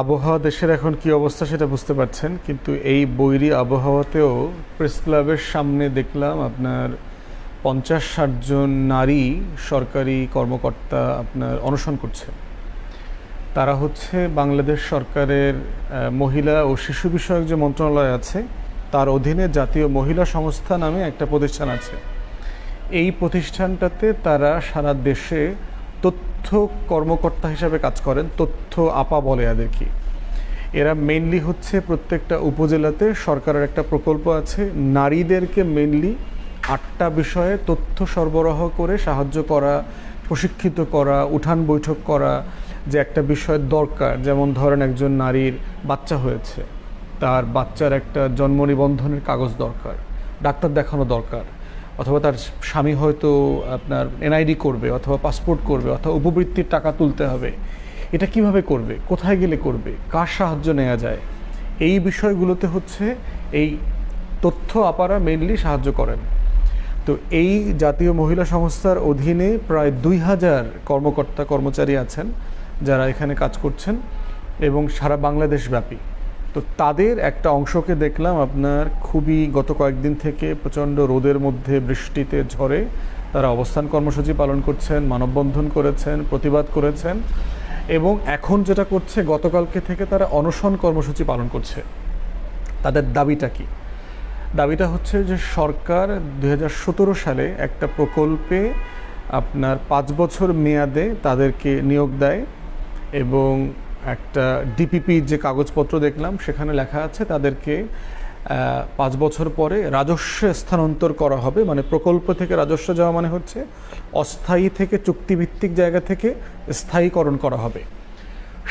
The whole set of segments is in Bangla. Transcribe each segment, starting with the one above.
আবহাওয়া দেশের এখন কি অবস্থা সেটা বুঝতে পারছেন, কিন্তু এই বৈরি আবহাওয়াতেও প্রেস ক্লাবের সামনে দেখলাম আপনার পঞ্চাশ ষাটজন নারী সরকারি কর্মকর্তা আপনার অনশন করছে। তারা হচ্ছে বাংলাদেশ সরকারের মহিলা ও শিশু বিষয়ক যে মন্ত্রণালয় আছে, তার অধীনে জাতীয় মহিলা সংস্থা নামে একটা প্রতিষ্ঠান আছে। এই প্রতিষ্ঠানটাতে তারা সারা দেশে তথ্য কর্মকর্তা হিসাবে কাজ করেন, তথ্য আপা বলে এদেরকে এরা মেইনলি হচ্ছে প্রত্যেকটা উপজেলাতে সরকারের একটা প্রকল্প আছে, নারীদেরকে মেইনলি আটটা বিষয়ে তথ্য সরবরাহ করে সাহায্য করা, প্রশিক্ষিত করা, উঠান বৈঠক করা যে একটা বিষয় দরকার। যেমন ধরেন একজন নারীর বাচ্চা হয়েছে, তার বাচ্চার একটা জন্ম নিবন্ধনের কাগজ দরকার, ডাক্তার দেখানো দরকার। অথবা তার স্বামী হয়তো আপনার এনআইডি করবে অথবা পাসপোর্ট করবে অথবা উপবৃত্তির টাকা তুলতে হবে। এটা কীভাবে করবে? কোথায় গেলে করবে? কার সাহায্য নেওয়া যায়? এই বিষয়গুলোতে হচ্ছে এই তথ্য আপারা মেনলি সাহায্য করেন। তো এই জাতীয় মহিলা সংস্থার অধীনে প্রায় দুই হাজার কর্মকর্তা কর্মচারী আছেন যারা এখানে কাজ করছেন এবং সারা বাংলাদেশ ব্যাপী তো তাদের একটা অংশকে দেখলাম আপনার খুবই গত কয়েকদিন থেকে প্রচণ্ড রোদের মধ্যে বৃষ্টিতে ঝড়ে তারা অবস্থান কর্মসূচি পালন করছেন, মানববন্ধন করেছেন, প্রতিবাদ করেছেন এবং এখন যেটা করছে, গতকালকে থেকে তারা অনশন কর্মসূচি পালন করছে। তাদের দাবিটা কি? দাবিটা হচ্ছে যে সরকার দু হাজার সতেরো সালে একটা প্রকল্পে আপনার পাঁচ বছর মেয়াদে তাদেরকে নিয়োগ দেয় এবং একটা ডিপিপি যে কাগজপত্র দেখলাম, সেখানে লেখা আছে তাদেরকে পাঁচ বছর পরে রাজস্ব স্থানান্তর করা হবে। মানে প্রকল্প থেকে রাজস্ব যাওয়া মানে হচ্ছে অস্থায়ী থেকে চুক্তিভিত্তিক জায়গা থেকে স্থায়ীকরণ করা হবে।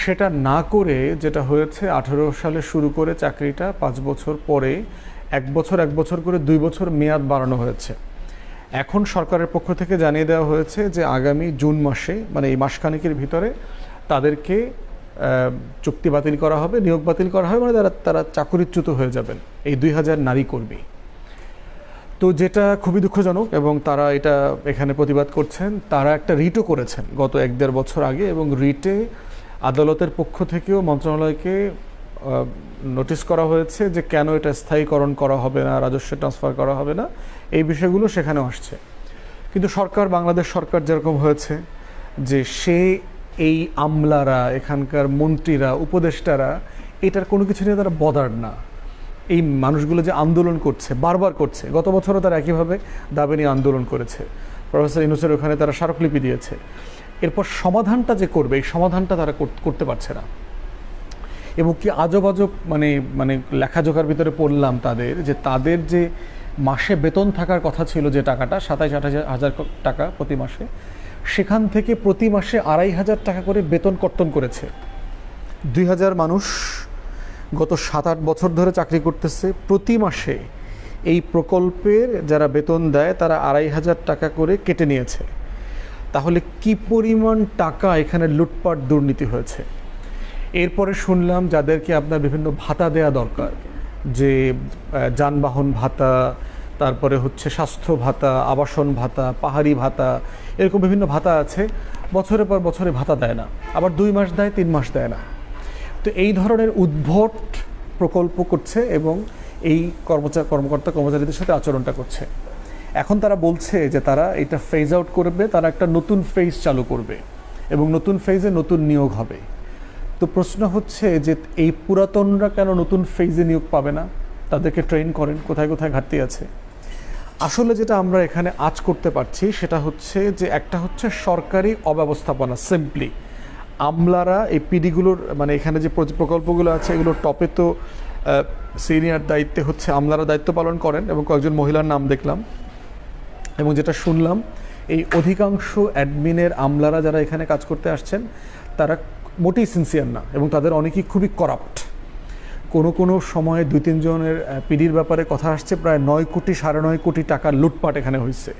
সেটা না করে যেটা হয়েছে, আঠেরো সালে শুরু করে চাকরিটা পাঁচ বছর পরে এক বছর এক বছর করে দুই বছর মেয়াদ বাড়ানো হয়েছে। এখন সরকারের পক্ষ থেকে জানিয়ে দেওয়া হয়েছে যে আগামী জুন মাসে মানে এই মাসখানেকের ভিতরে তাদেরকে চুক্তি বাতিল করা হবে, নিয়োগ বাতিল করা হবে মানে তারা তারা চাকরিচ্যুত হয়ে যাবেন এই দুই হাজার নারী কর্মী। তো যেটা খুবই দুঃখজনক এবং তারা এটা এখানে প্রতিবাদ করছেন, তারা একটা রিটও করেছেন গত এক দেড় বছর আগে এবং রিটে আদালতের পক্ষ থেকেও মন্ত্রণালয়কে নোটিশ করা হয়েছে যে কেন এটা স্থায়ীকরণ করা হবে না, রাজস্ব ট্রান্সফার করা হবে না, এই বিষয়গুলো সেখানেও আসছে। কিন্তু সরকার, বাংলাদেশ সরকার যেরকম হয়েছে যে সে এই আমলারা, এখানকার মন্ত্রীরা, উপদেষ্টারা, এটার কোনো কিছু নিয়ে তারা বদার না। এই মানুষগুলো যে আন্দোলন করছে, বারবার করছে, গত বছরও তারা একইভাবে দাবি নিয়ে আন্দোলন করেছে। প্রফেসর ইনুসের ওখানে তারা স্মারকলিপি দিয়েছে। এরপর সমাধানটা যে করবে, এই সমাধানটা তারা করতে পারছে না। এবং কি আজব আজব মানে মানে লেখাজোখার ভিতরে পড়লাম তাদের যে তাদের যে মাসে বেতন থাকার কথা ছিল যে টাকাটা, সাতাইশ আঠাশ হাজার টাকা প্রতি মাসে সেখান থেকে প্রতি মাসে আড়াই হাজার টাকা করে বেতন কর্তন করেছে। দুই হাজার মানুষ গত সাত আট বছর ধরে চাকরি করতেছে। প্রতি মাসে এই প্রকল্পের যারা বেতন দেয়, তারা আড়াই হাজার টাকা করে কেটে নিয়েছে। তাহলে কি পরিমাণ টাকা এখানে লুটপাট দুর্নীতি হয়েছে? এরপরে শুনলাম যাদেরকে আপনার বিভিন্ন ভাতা দেয়া দরকার, যে যানবাহন ভাতা তারপরে হচ্ছে স্বাস্থ্য ভাতা, আবাসন ভাতা, পাহাড়ি ভাতা, এরকম বিভিন্ন ভাতা আছে। বছরের পর বছরে ভাতা দেয় না। আবার দুই মাস দেয়, তিন মাস দেয় না। তো এই ধরনের উদ্ভট প্রকল্প করছে এবং এই কর্মচার কর্মকর্তা, কর্মচারীদের সাথে আচরণটা করছে। এখন তারা বলছে যে তারা এটা ফেজ আউট করবে, তারা একটা নতুন ফেজ চালু করবে এবং নতুন ফেজে নতুন নিয়োগ হবে। তো প্রশ্ন হচ্ছে যে এই পুরাতনরা কেন নতুন ফেজে নিয়োগ পাবে না? তাদেরকে ট্রেন করেন, কোথায় কোথায় ঘাটতি আছে? আসলে যেটা আমরা এখানে আজ করতে পারছি, সেটা হচ্ছে যে একটা হচ্ছে সরকারি অব্যবস্থাপনা সিম্পলি আমলারা এই পিডিগুলোর মানে এখানে যে প্রকল্পগুলো আছে এগুলোর টপে তো সিনিয়র দায়িত্বে হচ্ছে, আমলারা দায়িত্ব পালন করেন এবং কয়েকজন মহিলার নাম দেখলাম। এবং যেটা শুনলাম, এই অধিকাংশ অ্যাডমিনের আমলারা যারা এখানে কাজ করতে আসছেন, তারা মোটেই সিনসিয়ার না এবং তাদের অনেকেই খুবই করাপ্ট কোনো কোনো সময়ে দুই তিনজনের পিডির ব্যাপারে কথা আসছে, প্রায় নয় কোটি, সাড়ে নয় কোটি টাকার লুটপাট এখানে হয়েছে।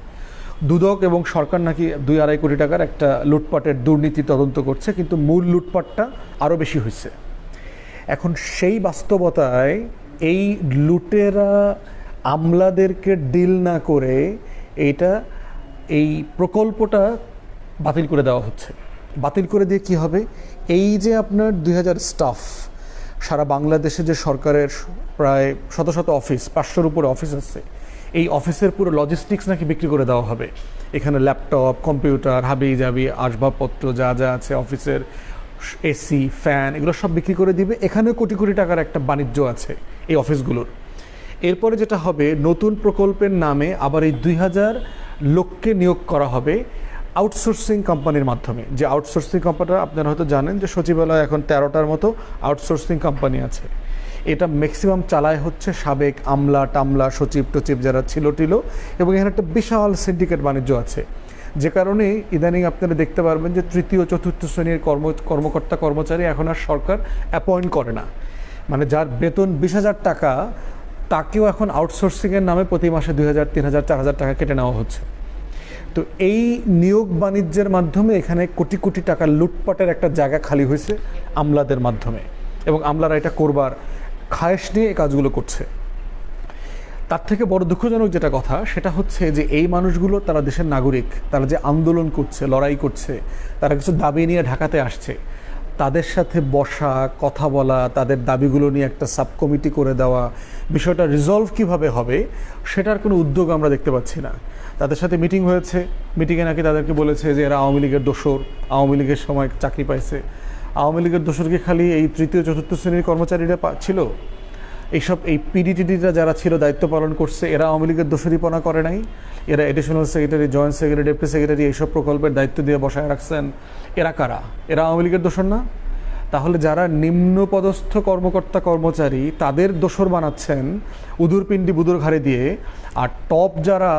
দুদক এবং সরকার নাকি দুই, আড়াই কোটি টাকার একটা লুটপাটের দুর্নীতি তদন্ত করছে, কিন্তু মূল লুটপাটটা আরও বেশি হয়েছে। এখন সেই বাস্তবতায় এই লুটেরা আমলাদেরকে ডিল না করে এইটা এই প্রকল্পটা বাতিল করে দেওয়া হচ্ছে। বাতিল করে দিয়ে কি হবে? এই যে আপনার দুই হাজার স্টাফ সারা বাংলাদেশে যে সরকারের প্রায় শত শত অফিস, পাঁচশোর উপরে অফিস আছে, এই অফিসের পুরো লজিস্টিক্স নাকি বিক্রি করে দেওয়া হবে। এখানে ল্যাপটপ কম্পিউটার হাবি জাবি আসবাবপত্র যা যা আছে, অফিসের এসি ফ্যান এগুলো সব বিক্রি করে দিবে। এখানেও কোটি কোটি টাকার একটা বাণিজ্য আছে এই অফিসগুলোর। এরপরে যেটা হবে, নতুন প্রকল্পের নামে আবার এই দুই হাজার লোককে নিয়োগ করা হবে। আউটসোর্সিং কোম্পানির মাধ্যমে। যে আউটসোর্সিং কোম্পানিটা আপনারা হয়তো জানেন যে সচিবালয় এখন তেরোটার মতো আউটসোর্সিং কোম্পানি আছে। এটা ম্যাক্সিমাম চালায় হচ্ছে সাবেক আমলা, টামলা, সচিব টচিব যারা ছিল টিল এবং এখানে একটা বিশাল সিন্ডিকেট বাণিজ্য আছে। যে কারণে ইদানিং আপনারা দেখতে পারবেন যে তৃতীয়, চতুর্থ শ্রেণির কর্ম, কর্মকর্তা, কর্মচারী এখন আর সরকার অ্যাপয়েন্ট করে না। মানে যার বেতন বিশ হাজার টাকা, তাকেও এখন আউটসোর্সিংয়ের নামে প্রতি মাসে দুই হাজার, তিন হাজার, চার হাজার টাকা কেটে নেওয়া হচ্ছে। তো এই নিয়োগ বাণিজ্যের মাধ্যমে এখানে কোটি কোটি টাকা লুটপাটের একটা জায়গা খালি হয়েছে আমলাদের মাধ্যমে। এবং আমলারা এটা করবার খায়েশ নিয়ে এই কাজগুলো করছে। তার থেকে বড় দুঃখজনক যেটা কথা, সেটা হচ্ছে যে এই মানুষগুলো তারা দেশের নাগরিক, তারা যে আন্দোলন করছে, লড়াই করছে, তারা কিছু দাবি নিয়ে ঢাকাতে আসছে। তাদের সাথে বসা, কথা বলা, তাদের দাবিগুলো নিয়ে একটা সাব কমিটি করে দেওয়া, বিষয়টা রিজলভ কীভাবে হবে সেটার কোনো উদ্যোগ আমরা দেখতে পাচ্ছি না। তাদের সাথে মিটিং হয়েছে। মিটিংয়ে নাকি তাদেরকে বলেছে যে এরা আওয়ামী লীগের দোসর আওয়ামী লীগের সময় চাকরি পাইছে। আওয়ামী লীগের দোসর কি খালি এই তৃতীয়, চতুর্থ শ্রেণির কর্মচারীরা ছিল? এইসব, এই পিডিটিডিরা যারা ছিল, দায়িত্ব পালন করছে, এরা আওয়ামী লীগের দোষরীপনা করে নাই? এরা additional secretary joint secretary deputy secretary এইসব প্রকল্পের দায়িত্ব দিয়ে বসায় রাখছেন। এরা কারা? এরা আওয়ামী লীগের দোষর না? তাহলে যারা নিম্নপদস্থ কর্মকর্তা কর্মচারী তাদের দোসর বানাচ্ছেন উদুর পিণ্ডি বুদুর ঘাড়ে দিয়ে, আর টপ যারা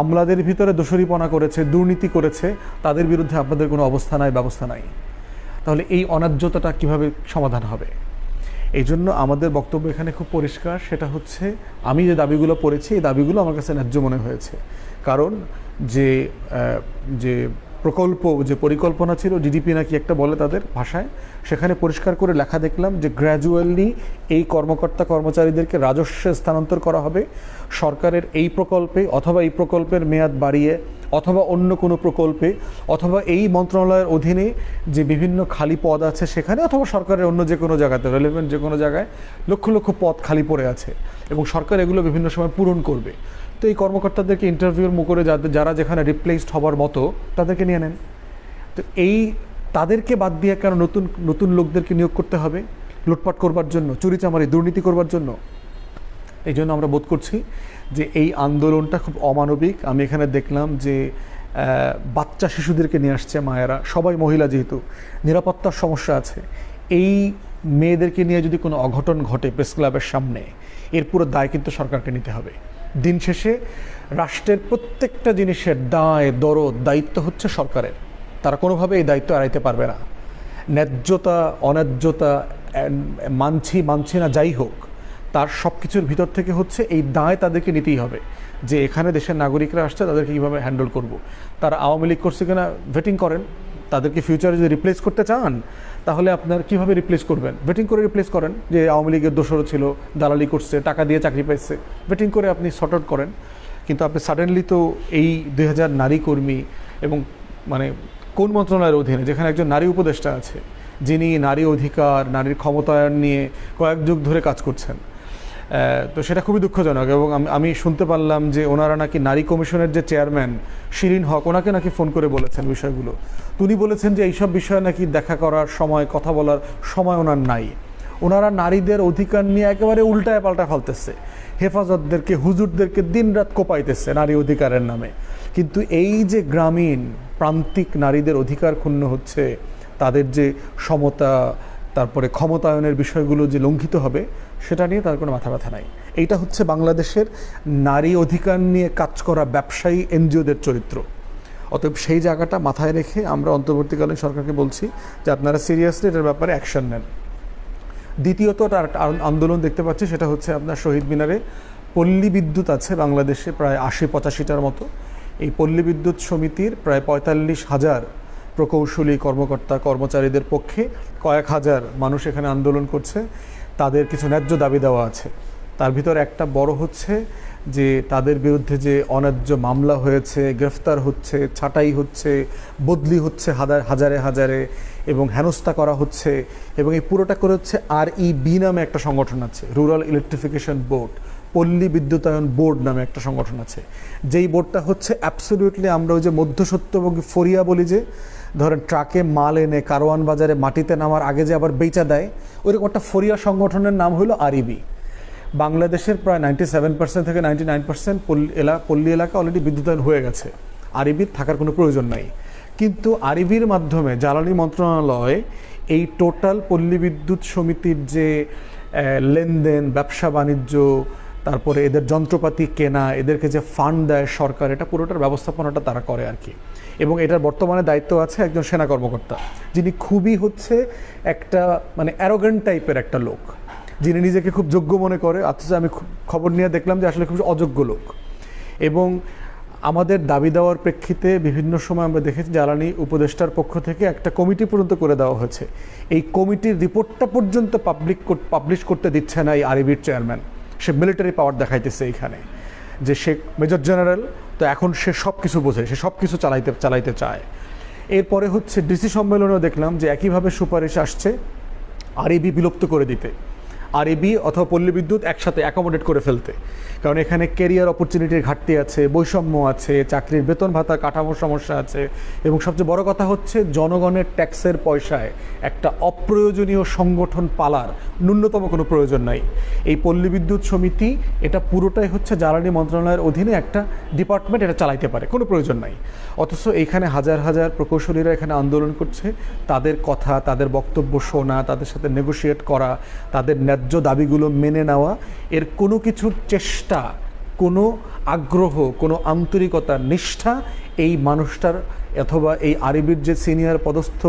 আমলাদের ভিতরে দোষরীপনা করেছে, দুর্নীতি করেছে, তাদের বিরুদ্ধে আপনাদের কোনো অবস্থা নাই, ব্যবস্থা নাই। তাহলে এই অন্যায্যতাটা কীভাবে সমাধান হবে? এই জন্য আমাদের বক্তব্য এখানে খুব পরিষ্কার। সেটা হচ্ছে, আমি যে দাবিগুলো পড়েছি, এই দাবিগুলো আমার কাছে ন্যায্য মনে হয়েছে। কারণ যে যে প্রকল্প যে পরিকল্পনা ছিল ডিডিপি নাকি একটা বলে তাদের ভাষায়, সেখানে পরিষ্কার করে লেখা দেখলাম যে গ্র্যাজুয়ালি এই কর্মকর্তা কর্মচারীদেরকে রাজস্বে স্থানান্তর করা হবে। সরকারের এই প্রকল্পে অথবা এই প্রকল্পের মেয়াদ বাড়িয়ে অথবা অন্য কোনো প্রকল্পে অথবা এই মন্ত্রণালয়ের অধীনে যে বিভিন্ন খালি পদ আছে সেখানে অথবা সরকারের অন্য যে কোনো জায়গাতে রেলেভেন্ট যে কোনো জায়গায় লক্ষ লক্ষ পদ খালি পড়ে আছে। এবং সরকার এগুলো বিভিন্ন সময় পূরণ করবে। তো এই কর্মকর্তাদেরকে ইন্টারভিউর মুখরে যাদের যারা যেখানে রিপ্লেসড হবার মতো, তাদেরকে নিয়ে নেন। তো এই তাদেরকে বাদ দিয়ে কেন নতুন নতুন লোকদেরকে নিয়োগ করতে হবে? লুটপাট করবার জন্য, চুরিচামারি, দুর্নীতি করবার জন্য? এই জন্য আমরা বোধ করছি যে এই আন্দোলনটা খুব অমানবিক। আমি এখানে দেখলাম যে বাচ্চা শিশুদেরকে নিয়ে আসছে মায়েরা, সবাই মহিলা যেহেতু, নিরাপত্তার সমস্যা আছে। এই মেয়েদেরকে নিয়ে যদি কোনো অঘটন ঘটে প্রেস ক্লাবের সামনে, এর পুরো দায় কিন্তু সরকারকে নিতে হবে। দিন শেষে রাষ্ট্রের প্রত্যেকটা জিনিসের দায়, দরদ, দায়িত্ব হচ্ছে সরকারের। তারা কোনোভাবে এই দায়িত্ব এড়াইতে পারবে না। ন্যায্যতা, অন্যায্যতা মানছি মানছি না, যাই হোক, তার সব কিছুর ভিতর থেকে হচ্ছে এই দায় তাদেরকে নিতেই হবে যে এখানে দেশের নাগরিকরা আসছে, তাদেরকে কীভাবে হ্যান্ডেল করব। তারা আওয়ামী লীগ করছে কিনা ভেটিং করেন। তাদেরকে ফিউচারে যদি রিপ্লেস করতে চান, তাহলে আপনার কীভাবে রিপ্লেস করবেন? ভেটিং করে রিপ্লেস করেন যে আওয়ামী লীগের দোষরও ছিল, দালালি করছে, টাকা দিয়ে চাকরি পাইছে। ভেটিং করে আপনি শর্ট আউট করেন। কিন্তু আপনি সাডেনলি তো এই দুই হাজার নারী কর্মী এবং মানে কোন মন্ত্রণালয়ের অধীনে, যেখানে একজন নারী উপদেষ্টা আছে, যিনি নারী অধিকার, নারীর ক্ষমতায়ন নিয়ে কয়েক যুগ ধরে কাজ করছেন তো সেটা খুবই দুঃখজনক এবং আমি- শুনতে পারলাম যে ওনারা নাকি নারী কমিশনের যে চেয়ারম্যান শিরিন হক, ওনাকে নাকি ফোন করে বলেছেন বিষয়গুলো। তিনি বলেছেন যে এইসব বিষয়ে নাকি দেখা করার সময়, কথা বলার সময় ওনার নাই। ওনারা নারীদের অধিকার নিয়ে একেবারে উল্টায় পাল্টা ফেলতেছে। হেফাজতদেরকে, হুজুরদেরকে দিনরাত কোপাইতেছে নারী অধিকারের নামে। কিন্তু এই যে গ্রামীণ, প্রান্তিক নারীদের অধিকার ক্ষুণ্ণ হচ্ছে, তাদের যে সমতা, তারপরে ক্ষমতায়নের বিষয়গুলো যে লঙ্ঘিত হবে সেটা নিয়ে তার কোনো মাথা ব্যথা নাই। এইটা হচ্ছে বাংলাদেশের নারী অধিকার নিয়ে কাজ করা ব্যবসায়ী এনজিওদের চরিত্র। অতএব সেই জায়গাটা মাথায় রেখে আমরা অন্তর্বর্তীকালীন সরকারকে বলছি যে আপনারা সিরিয়াসলি এটার ব্যাপারে অ্যাকশন নেন। দ্বিতীয়ত একটা আন্দোলন দেখতে পাচ্ছি, সেটা হচ্ছে আপনার শহীদ মিনারে পল্লী বিদ্যুৎ আছে বাংলাদেশে প্রায় আশি পঁচাশিটার মতো। এই পল্লী বিদ্যুৎ সমিতির প্রায় পঁয়তাল্লিশ হাজার প্রকৌশলী কর্মকর্তা কর্মচারীদের পক্ষে কয়েক হাজার মানুষ এখানে আন্দোলন করছে। তাদের কিছু ন্যায্য দাবি দেওয়া আছে। তার ভিতর একটা বড় হচ্ছে যে, তাদের বিরুদ্ধে যে অন্যায্য মামলা হয়েছে, গ্রেফতার হচ্ছে, ছাঁটাই হচ্ছে, বদলি হচ্ছে হাজার, হাজারে হাজারে এবং হেনস্থা করা হচ্ছে এবং এই পুরোটা করে হচ্ছে আর ই বি নামে একটা সংগঠন আছে রুরাল ইলেকট্রিফিকেশন বোর্ড পল্লী বিদ্যুতায়ন বোর্ড নামে একটা সংগঠন আছে। যেই বোর্ডটা হচ্ছে অ্যাবসলিউটলি আমরা ওই যে মধ্যসত্যভোগী ফরিয়া বলি যে ধরেন ট্রাকে মাল এনে কারওয়ান বাজারে মাটিতে নামার আগে যে আবার বেচা দেয়, ওইরকম একটা ফরিয়া সংগঠনের নাম হলো আরইবি। বাংলাদেশের প্রায় নাইনটি সেভেন পার্সেন্ট থেকে নাইনটি নাইন পার্সেন্ট পল্লী এলাকা অলরেডি বিদ্যুতায়ন হয়ে গেছে। আরিবির থাকার কোনো প্রয়োজন নাই। কিন্তু আরইবির মাধ্যমে জ্বালানি মন্ত্রণালয় এই টোটাল পল্লী বিদ্যুৎ সমিতির যে লেনদেন, ব্যবসা বাণিজ্য, তারপরে এদের যন্ত্রপাতি কেনা, এদেরকে যে ফান্ড দেয় সরকার, এটা পুরোটার ব্যবস্থাপনাটা তারা করে আর কি। এবং এটার বর্তমানে দায়িত্ব আছে একজন সেনা কর্মকর্তা, যিনি খুবই হচ্ছে একটা মানে অ্যারোগেন্ট টাইপের একটা লোক, যিনি নিজেকে খুব যোগ্য মনে করে, অথচ আমি খুব খবর নিয়ে দেখলাম যে আসলে খুব অযোগ্য লোক। এবং আমাদের দাবি দেওয়ার প্রেক্ষিতে বিভিন্ন সময় আমরা দেখেছি জ্বালানি উপদেষ্টার পক্ষ থেকে একটা কমিটি পর্যন্ত করে দেওয়া হয়েছে। এই কমিটির রিপোর্টটা পর্যন্ত পাবলিক পাবলিশ করতে দিচ্ছে না এই আরবির চেয়ারম্যান সে মিলিটারি পাওয়ার দেখাইতেছে এইখানে যে সে মেজর জেনারেল তো এখন সে সব কিছু বোঝে, সে সব কিছু চালাইতে চালাইতে চায়। এরপরে হচ্ছে ডিসি সম্মেলনেও দেখলাম যে একইভাবে সুপারিশ আসছে আর এবি বিলুপ্ত করে দিতে। আরইবি অথবা পল্লী বিদ্যুৎ একসাথে অ্যাকোমোডেট করে ফেলতে। কারণ এখানে কেরিয়ার অপরচুনিটির ঘাটতি আছে, বৈষম্য আছে, চাকরির বেতন ভাতা কাঠামোর সমস্যা আছে এবং সবচেয়ে বড় কথা হচ্ছে জনগণের ট্যাক্সের পয়সায় একটা অপ্রয়োজনীয় সংগঠন পালার ন্যূনতম কোনো প্রয়োজন নাই। এই পল্লী বিদ্যুৎ সমিতি এটা পুরোটাই হচ্ছে জ্বালানি মন্ত্রণালয়ের অধীনে একটা ডিপার্টমেন্ট এটা চালাইতে পারে, কোনো প্রয়োজন নাই। অথচ এইখানে হাজার হাজার প্রকৌশলীরা এখানে আন্দোলন করছে, তাদের কথা, তাদের বক্তব্য শোনা, তাদের সাথে নেগোশিয়েট করা, তাদের ন্যায্য দাবিগুলো মেনে নেওয়া, এর কোনো কিছুর চেষ্টা, কোনো আগ্রহ, কোনো আন্তরিকতা, নিষ্ঠা এই মানুষটার অথবা এই আরবির যে সিনিয়র পদস্থ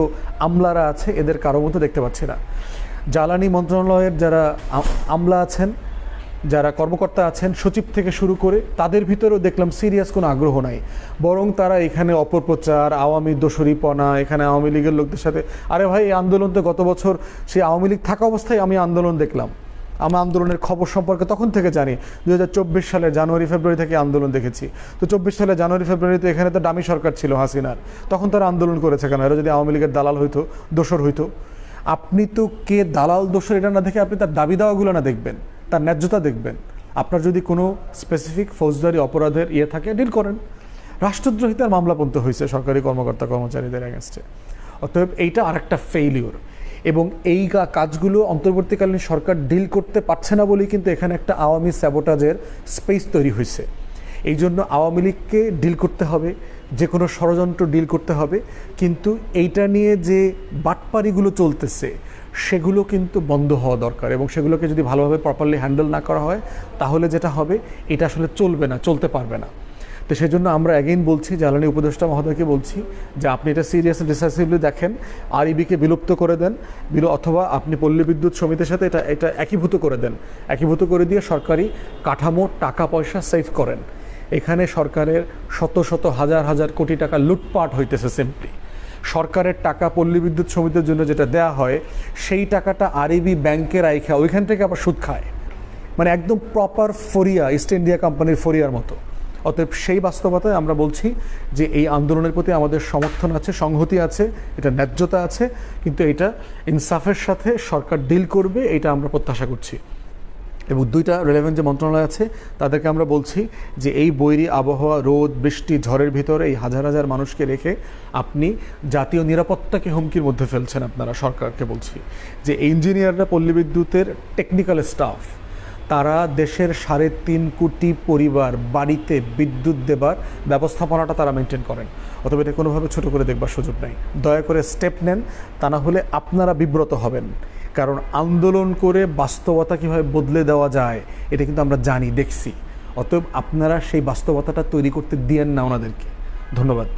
আমলারা আছে, এদের কারও মতো দেখতে পাচ্ছি না। জ্বালানি মন্ত্রণালয়ের যারা আমলা আছেন যারা কর্মকর্তা আছেন, সচিব থেকে শুরু করে তাদের ভিতরেও দেখলাম সিরিয়াস কোনো আগ্রহ নাই। বরং তারা এখানে অপপ্রচার, আওয়ামী দোসরিপনা এখানে আওয়ামী লীগের লোকদের সাথে, আরে ভাই, এই আন্দোলন তো গত বছর সেই আওয়ামী লীগ থাকা অবস্থায় আমি আন্দোলন দেখলাম। আমার আন্দোলনের খবর সম্পর্কে তখন থেকে জানি দু হাজার চব্বিশ সালের জানুয়ারি, ফেব্রুয়ারি থেকে আন্দোলন দেখেছি। তো চব্বিশ সালে জানুয়ারি ফেব্রুয়ারিতে এখানে তো দামি সরকার ছিল হাসিনার। তখন তারা আন্দোলন করেছে কেন? এরা যদি আওয়ামী লীগের দালাল হইতো দোসর হইতো। আপনি তো কে দালাল দোসর এটা না দেখে আপনি তার দাবি দাওয়াগুলো না দেখবেন। তার ন্যায্যতা দেখবেন। আপনার যদি কোনো স্পেসিফিক ফৌজদারি অপরাধের ইয়ে থাকে, ডিল করেন। রাষ্ট্রদ্রোহিতার মামলা হয়েছে সরকারি কর্মকর্তা কর্মচারীদের অ্যাগেনস্টে অতএব এইটা আরেকটা ফেইলিওর এবং এই কাজগুলো অন্তর্বর্তীকালীন সরকার ডিল করতে পারছে না বলেই কিন্তু এখানে একটা আওয়ামী স্যাবোটাজের স্পেস তৈরি হয়েছে এই জন্য আওয়ামী লীগকে ডিল করতে হবে, যে কোনো ষড়যন্ত্র ডিল করতে হবে। কিন্তু এইটা নিয়ে যে বাটপারিগুলো চলতেছে সেগুলো কিন্তু বন্ধ হওয়া দরকার এবং সেগুলোকে যদি ভালোভাবে প্রপারলি হ্যান্ডেল না করা হয়, তাহলে যেটা হবে, এটা আসলে চলবে না, চলতে পারবে না। তো সেজন্য আমরা অ্যাগেইন বলছি, জ্বালানি উপদেষ্টা মহোদয়কে বলছি যে আপনি এটা সিরিয়াস ডিসাইসিভলি দেখেন আরইবিকে বিলুপ্ত করে দেন, বিলু অথবা আপনি পল্লী বিদ্যুৎ সমিতির সাথে এটা এটা একীভূত করে দেন। একীভূত করে দিয়ে সরকারি কাঠামো, টাকা পয়সা সেভ করেন। এখানে সরকারের শত শত, হাজার হাজার কোটি টাকা লুটপাট হইতেছে সিম্পলি সরকারের টাকা পল্লী বিদ্যুৎ সমিতির জন্য যেটা দেয়া হয়, সেই টাকাটা আরইবি ব্যাংকে রাইখা, ওইখান থেকে আবার সুদ খায়। মানে একদম প্রপার ফরিয়া ইস্ট ইন্ডিয়া কোম্পানির ফরিয়ার মতো। অতএব সেই বাস্তবতায় আমরা বলছি যে এই আন্দোলনের প্রতি আমাদের সমর্থন আছে, সংহতি আছে, এটা ন্যায্যতা আছে, কিন্তু এটা ইনসাফের সাথে সরকার ডিল করবে, এটা আমরা প্রত্যাশা করছি। এবং দুইটা রেলেভেন্ট যে মন্ত্রণালয় আছে, তাদেরকে আমরা বলছি যে এই বৈরী আবহাওয়া, রোদ, বৃষ্টি, ঝড়ের ভিতরে এই হাজার হাজার মানুষকে রেখে আপনি জাতীয় নিরাপত্তাকে হুমকির মধ্যে ফেলছেন আপনারা, সরকারকে বলছি। যে ইঞ্জিনিয়াররা পল্লী বিদ্যুতের টেকনিক্যাল স্টাফ তারা দেশের সাড়ে তিন কোটি পরিবার বাড়িতে বিদ্যুৎ দেবার ব্যবস্থাপনাটা তারা মেনটেন করেন। অথবা এটা কোনোভাবে ছোট করে দেখবার সুযোগ নাই। দয়া করে স্টেপ নেন, তা না হলে আপনারা বিব্রত হবেন। কারণ আন্দোলন করে বাস্তবতা কীভাবে বদলে দেওয়া যায়, এটা কিন্তু আমরা জানি, দেখছি। অতএব আপনারা সেই বাস্তবতাটা তৈরি করতে দিয়েন না ওনাদেরকে। ধন্যবাদ।